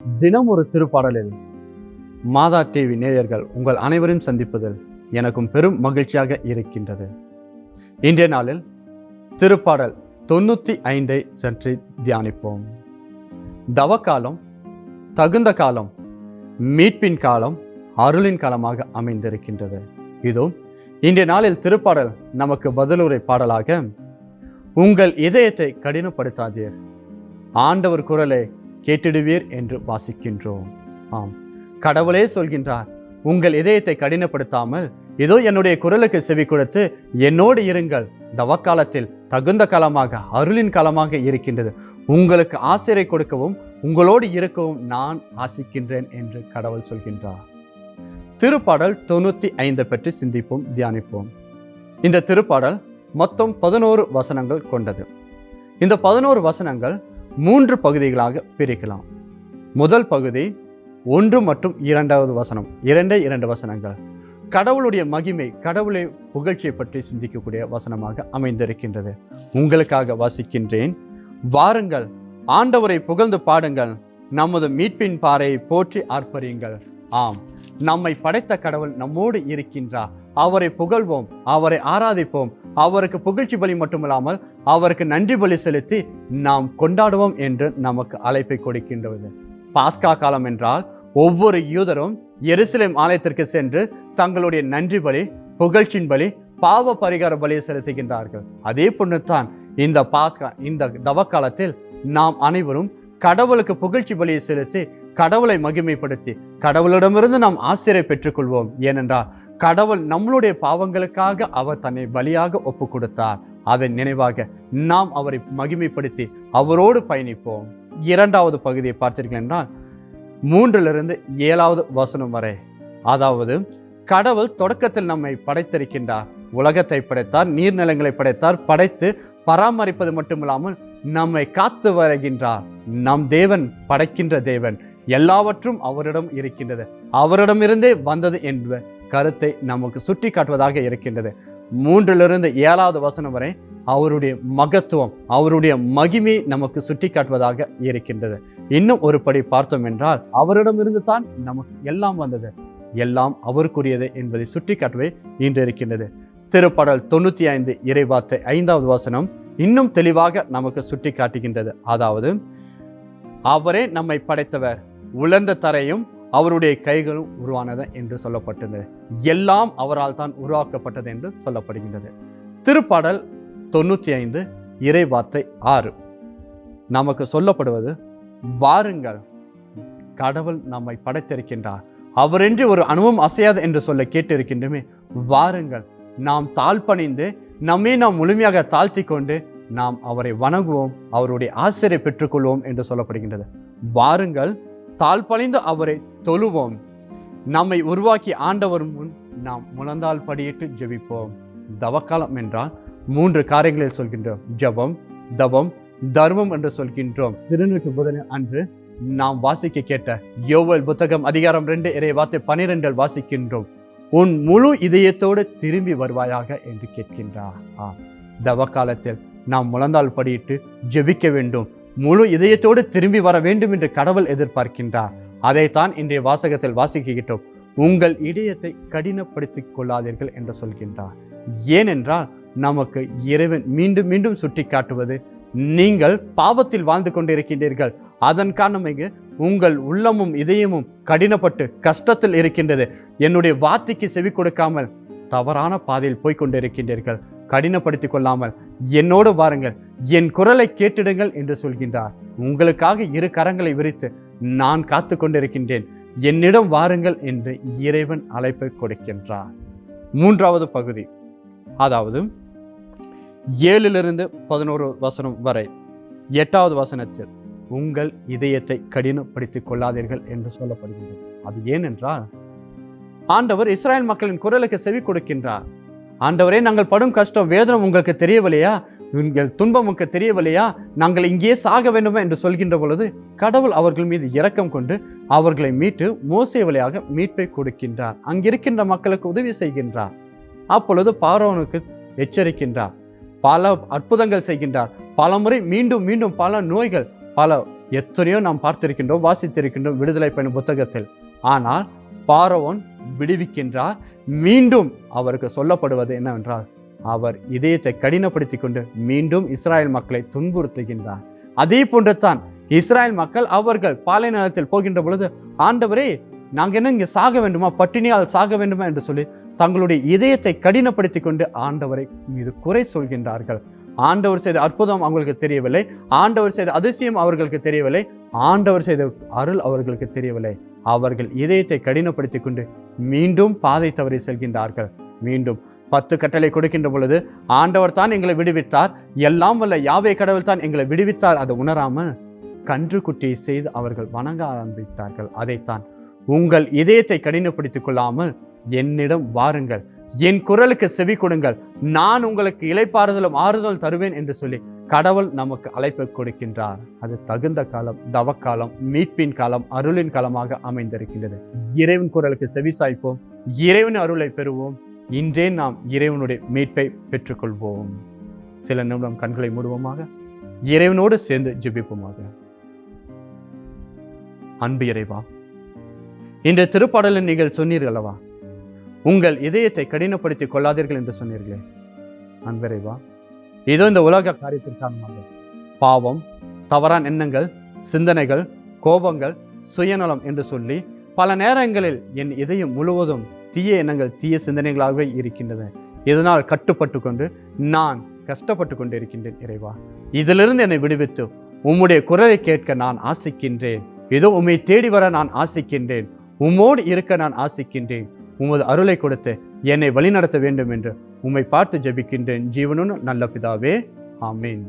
தினம் ஒரு திருப்பாடலில் மாதா டிவி நேயர்கள் உங்கள் அனைவரையும் சந்திப்பதில் எனக்கும் பெரும் மகிழ்ச்சியாக இருக்கின்றது. இன்றைய நாளில் திருப்பாடல் தொண்ணூற்றி ஐந்தை சற்று தியானிப்போம். தவக்காலம் தகுந்த காலம் மீட்பின் காலம் அருளின் காலமாக அமைந்திருக்கின்றது. இதோ இன்றைய நாளில் திருப்பாடல் நமக்கு பதிலுரை பாடலாக உங்கள் இதயத்தை கடினப்படுத்தாதீர். ஆண்டவர் குரலை கேட்டிடுவீர் என்று வாசிக்கின்றோம். ஆம். கடவுளே சொல்கின்றார் உங்கள் இதயத்தை கடினப்படுத்தாமல் இதோ என்னுடைய குரலுக்கு செவி கொடுத்து என்னோடு இருங்கள். தவக்காலத்தில் தகுந்த காலமாக அருளின் காலமாக இருக்கின்றது. உங்களுக்கு ஆசிரியை கொடுக்கவும் உங்களோடு இருக்கவும் நான் ஆசிக்கின்றேன் என்று கடவுள் சொல்கின்றார். திருப்பாடல் தொண்ணூற்றி ஐந்து பற்றி சிந்திப்போம் தியானிப்போம். இந்த திருப்பாடல் மொத்தம் பதினோரு வசனங்கள் கொண்டது. இந்த பதினோரு வசனங்கள் மூன்று பகுதிகளாக பிரிக்கலாம். முதல் பகுதி ஒன்று மற்றும் இரண்டாவது வசனம். இரண்டே இரண்டு வசனங்கள். கடவுளுடைய மகிமை கடவுளை புகழ்ச்சியை பற்றி சிந்திக்கக்கூடிய வசனமாக அமைந்திருக்கின்றது. உங்களுக்காக வாசிக்கின்றேன். வாருங்கள் ஆண்டவரை புகழ்ந்து பாடுங்கள். நமது மீட்பின் பாறையை போற்றி ஆர்ப்பரியுங்கள். ஆம் நம்மை படைத்த கடவுள் நம்மோடு இருக்கின்றார். அவரை புகழ்வோம் அவரை ஆராதிப்போம். அவருக்கு புகழ்ச்சி பலி மட்டுமில்லாமல் அவருக்கு நன்றி பலி செலுத்தி நாம் கொண்டாடுவோம் என்று நமக்கு அழைப்பை கொடுக்கின்றது. பாஸ்கா காலம் என்றால் ஒவ்வொரு யூதரும் எருசலேம் ஆலயத்திற்கு சென்று தங்களுடைய நன்றி பலி புகழ்ச்சியின் பலி பாவ பரிகார பலியை செலுத்துகின்றார்கள். அதே பொண்ணுத்தான் இந்த பாஸ்கா இந்த தவக்காலத்தில் நாம் அனைவரும் கடவுளுக்கு புகழ்ச்சி பலியை செலுத்தி கடவுளை மகிமைப்படுத்தி கடவுளிடமிருந்து நாம் ஆசிரியை பெற்றுக்கொள்வோம். ஏனென்றால் கடவுள் நம்மளுடைய பாவங்களுக்காக அவர் தன்னை பலியாக ஒப்பு கொடுத்தார் அதன் நினைவாக நாம் அவரை மகிமைப்படுத்தி அவரோடு பயணிப்போம். இரண்டாவது பகுதியை பார்த்தீர்கள் என்றால் மூன்றிலிருந்து ஏழாவது வசனம் வரை. அதாவது கடவுள் தொடக்கத்தில் நம்மை படைத்திருக்கின்றார். உலகத்தை படைத்தார் நீர்நிலங்களை படைத்தார் படைத்து பராமரிப்பது மட்டுமில்லாமல் நம்மை காத்து வருகின்றார். நம் தேவன் படைக்கின்ற தேவன். எல்லாவற்றும் அவரிடம் இருக்கின்றது. அவரிடமிருந்தே வந்தது என்ற கருத்தை நமக்கு சுட்டி காட்டுவதாக இருக்கின்றது. மூன்றிலிருந்து ஏழாவது வசனம் வரை அவருடைய மகத்துவம் அவருடைய மகிமை நமக்கு சுட்டி காட்டுவதாக இருக்கின்றது. இன்னும் ஒரு படி பார்த்தோம் என்றால் அவரிடமிருந்து தான் நமக்கு எல்லாம் வந்தது. எல்லாம் அவருக்குரியது என்பதை சுட்டி காட்டவே இன்று இருக்கின்றது. திருப்பாடல் தொண்ணூற்றி ஐந்து இறைவார்த்தை ஐந்தாவது வசனம் இன்னும் தெளிவாக நமக்கு சுட்டி காட்டுகின்றது அதாவது அவரே நம்மை படைத்தவர் உலர்ந்த தரையும் அவருடைய கைகளும் உருவானது என்று சொல்லப்பட்டது. எல்லாம் அவரால் தான் உருவாக்கப்பட்டது என்று சொல்லப்படுகின்றது. திருப்பாடல் தொண்ணூற்றி ஐந்து இறைவார்த்தை ஆறு. நமக்கு சொல்லப்படுவது வாருங்கள் கடவுள் நம்மை படைத்திருக்கின்றார். அவரின்றி ஒரு அணுவும் அசையாது என்று சொல்ல கேட்டிருக்கின்றமே. வாருங்கள் நாம் தாழ்பணிந்து நம்மை நாம் முழுமையாக தாழ்த்தி கொண்டு நாம் அவரை வணங்குவோம் அவருடைய ஆசிரியை பெற்றுக்கொள்வோம் என்று சொல்லப்படுகின்றது. வாருங்கள் தாழ்பணிந்து அவரை தொழுவோம். நம்மை உருவாக்கி ஆண்டவர் முன் நாம் முழந்தால் படியிட்டு ஜெபிப்போம். தவக்காலம் என்றால் மூன்று காரியங்களில் சொல்கின்றோம். ஜபம் தவம் தர்மம் என்று சொல்கின்றோம். திருநூற்று புதன அன்று நாம் வாசிக்க கேட்ட யோவல் புத்தகம் அதிகாரம் ரெண்டு இறை வார்த்தை பனிரெண்டில் வாசிக்கின்றோம். உன் முழு இதயத்தோடு திரும்பி வருவாயாக என்று கேட்கின்றார். ஆ தவ காலத்தில் நாம் முழந்தால் படியிட்டு ஜெபிக்க வேண்டும். முழு இதயத்தோடு திரும்பி வர வேண்டும் என்று கடவுள் எதிர்பார்க்கின்றார். அதைத்தான் இன்றைய வாசகத்தில் வாசிக்கிட்டோம். உங்கள் இதயத்தை கடினப்படுத்திக் கொள்ளாதீர்கள் என்று சொல்கின்றார். ஏனென்றால் நமக்கு இறைவன் மீண்டும் மீண்டும் சுட்டி காட்டுவது நீங்கள் பாவத்தில் வாழ்ந்து கொண்டிருக்கின்றீர்கள். அதன் காரணமாக உங்கள் உள்ளமும் இதயமும் கடினப்பட்டு கஷ்டத்தில் இருக்கின்றது. என்னுடைய வார்த்தைக்கு செவி கொடுக்காமல் தவறான பாதையில் போய்கொண்டிருக்கின்றீர்கள் கடினப்படுத்திக் கொள்ளாமல் என்னோடு வாருங்கள். என் குரலை கேட்டிடுங்கள் என்று சொல்கின்றார். உங்களுக்காக இரு கரங்களை விரித்து நான் காத்து கொண்டிருக்கின்றேன். என்னிடம் வாருங்கள் என்று இறைவன் அழைப்பை கொடுக்கின்றார். மூன்றாவது பகுதி. அதாவது ஏழிலிருந்து பதினோரு வசனம் வரை. எட்டாவது வசனத்தில் உங்கள் இதயத்தை கடினப்படுத்திக் கொள்ளாதீர்கள் என்று சொல்லப்படுகின்றது. அது ஏனென்றால் ஆண்டவர் இஸ்ராயல் மக்களின் குரலுக்கு செவி கொடுக்கின்றார். ஆண்டவரே நாங்கள் படும் கஷ்டம் வேதனம் உங்களுக்கு தெரியவில்லையா? உங்கள் துன்பம் உங்களுக்கு தெரியவில்லையா? நாங்கள் இங்கேயே சாக வேண்டுமா என்று சொல்கின்ற பொழுது கடவுள் அவர்கள் மீது இரக்கம் கொண்டு அவர்களை மீட்டு மோசை வழியாக மீட்பை கொடுக்கின்றார். அங்கிருக்கின்ற மக்களுக்கு உதவி செய்கின்றார். அப்பொழுது பாரவனுக்கு எச்சரிக்கின்றார். பல அற்புதங்கள் செய்கின்றார். பல முறை மீண்டும் மீண்டும் பல நோய்கள் பல எத்தனையோ நாம் பார்த்திருக்கின்றோம் வாசித்திருக்கின்றோம் விடுதலை பயணம் புத்தகத்தில். ஆனால் பாரவோன் விடுவிக்கின்றார். மீண்டும் அவருக்கு சொல்லப்படுவது என்னவென்றால் அவர் இதயத்தை கடினப்படுத்தி கொண்டு மீண்டும் இஸ்ராயல் மக்களை துன்புறுத்துகின்றார். அதே போன்று தான் இஸ்ராயல் மக்கள் அவர்கள் பாலை நிலத்தில் போகின்ற பொழுது ஆண்டவரே நாங்கள் என்ன இங்கே சாக வேண்டுமா? பட்டினியால் சாக வேண்டுமா? என்று சொல்லி தங்களுடைய இதயத்தை கடினப்படுத்தி கொண்டு ஆண்டவரை மீது குறை சொல்கின்றார்கள். ஆண்டவர் செய்த அற்புதம் அவங்களுக்கு தெரியவில்லை. ஆண்டவர் செய்த அதிசயம் அவர்களுக்கு தெரியவில்லை. ஆண்டவர் செய்த அருள் அவர்களுக்கு தெரியவில்லை. அவர்கள் இதயத்தை கடினப்படுத்தி கொண்டு மீண்டும் பாதை தவறி செல்கின்றார்கள். மீண்டும் பத்து கட்டளை கொடுக்கின்ற பொழுது ஆண்டவர் தான் எங்களை விடுவித்தார். எல்லாம் வல்ல யாவை கடவுள் தான் எங்களை விடுவித்தார். அதை உணராமல் கன்றுக்குட்டியை செய்து அவர்கள் வணங்க ஆரம்பித்தார்கள். அதைத்தான் உங்கள் இதயத்தை கடினப்படுத்திக் கொள்ளாமல் என்னிடம் வாருங்கள். என் குரலுக்கு செவி கொடுங்கள். நான் உங்களுக்கு இலைப்பாறுதலும் ஆறுதல் தருவேன் என்று சொல்லி கடவுள் நமக்கு அழைப்பு கொடுக்கின்றார். அது தகுந்த காலம் தவக்காலம் மீட்பின் காலம் அருளின் காலமாக அமைந்திருக்கின்றது. இறைவன் குரலுக்கு செவி சாய்ப்போம். இறைவன் அருளை பெறுவோம். இன்றே நாம் இறைவனுடைய மீட்பை பெற்றுக்கொள்வோம். சில நிமிடம் கண்களை மூடுவோமாக. இறைவனோடு சேர்ந்து ஜிபிப்போமாக. அன்பு இறைவா இன்று திருப்பாடலில் நீங்கள் சொன்னீர்கள் அல்லவா? உங்கள் இதயத்தை கடினப்படுத்திக் கொள்ளாதீர்கள் என்று சொன்னீர்களே. அன்பிறைவா இதோ இந்த உலக காரியத்திற்கான பாவம் தவறான எண்ணங்கள் சிந்தனைகள் கோபங்கள் சுயநலம் என்று சொல்லி பல நேரங்களில் என் இதயம் முழுவதும் தீய எண்ணங்கள் தீய சிந்தனைகளாகவே இருக்கின்றன. இதனால் கட்டுப்பட்டு கொண்டு நான் கஷ்டப்பட்டு கொண்டு இருக்கின்றேன் இறைவா. இதிலிருந்து என்னை விடுவித்து உம்முடைய குரலை கேட்க நான் ஆசிக்கின்றேன். இதோ உம்மை தேடி வர நான் ஆசிக்கின்றேன். உம்மோடு இருக்க நான் ஆசிக்கின்றேன். உமது அருளை கொடுத்து என்னை வழிநடத்த வேண்டும் என்று உம்மை பார்த்து ஜெபிக்கின்றேன். ஜீவனும் நல்ல பிதாவே. ஆமீன்.